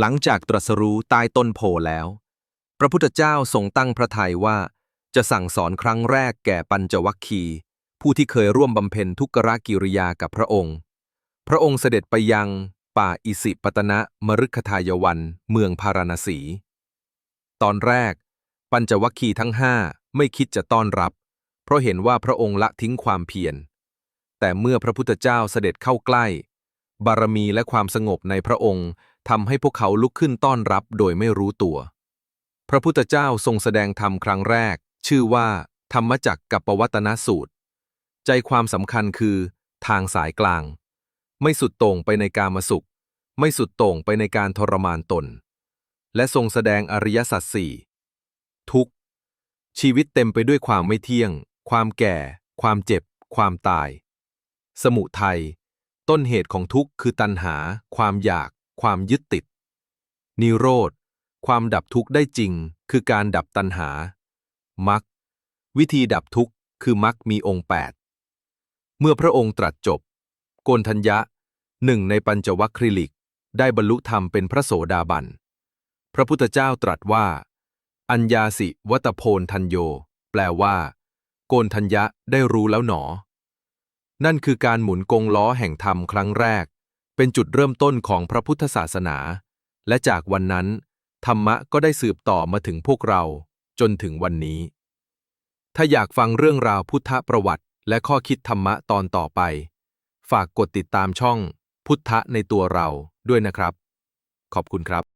หลังจากตรัสรู้ใต้ต้นโพแล้ว พระพุทธเจ้าทรงตั้งพระทัยว่า จะสั่งสอนครั้งแรกแก่ปัญจวัคคีย์ผู้ที่เคยร่วมบำเพ็ญทุกขกิริยากับพระองค์ พระองค์เสด็จไปยังป่าอิสิปตนะมฤคทายวันเมืองพาราณสี ตอนแรก ปัญจวัคคีย์ทั้งห้าไม่คิดจะต้อนรับ เพราะเห็นว่าพระองค์ละทิ้งความเพียร แต่เมื่อพระพุทธเจ้าเสด็จเข้าใกล้ บารมีและความสงบในพระองค์ทำให้พวกเขาลุกขึ้นต้อนรับโดยไม่รู้ตัว พระพุทธเจ้าทรงแสดงธรรมครั้งแรก ชื่อว่า ธรรมจักกับปวัตนสูตร ใจความสำคัญคือ ทางสายกลาง ไม่สุดโต่งไปในการมาสุข ไม่สุดโต่งไปในการทรมานตน และทรงแสดงอริยสัจสี่ทุกชีวิตเต็มไปด้วยความไม่เที่ยง ความแก่ ความเจ็บ ความตาย สมุทัย ต้นเหตุของทุกข์คือตัณหา ความอยาก ความยึดติด นิโรธ ความดับทุกข์ได้จริง คือการดับตัณหามรรควิธีดับทุกข์คือมรรคมีองค์ 8 เมื่อพระองค์ตรัสจบ โกนทัญญะหนึ่งในปัญจวัคคริลิก ได้บรรลุธรรมเป็นพระโสดาบัน พระพุทธเจ้าตรัสว่า อัญญาสิวัตโพนทัญโย แปลว่า โกนทัญญะได้รู้แล้วหนอ นั่นคือการหมุนกงล้อแห่งธรรมครั้งแรก เป็นจุดเริ่มต้นของพระพุทธศาสนา และจากวันนั้น ธรรมะก็ได้สืบต่อมาถึงพวกเรา จนถึงวันนี้ ถ้าอยากฟังเรื่องราวพุทธประวัติ และข้อคิดธรรมะตอนต่อไป ฝากกดติดตามช่อง พุทธะในตัวเราด้วยนะครับ ขอบคุณครับ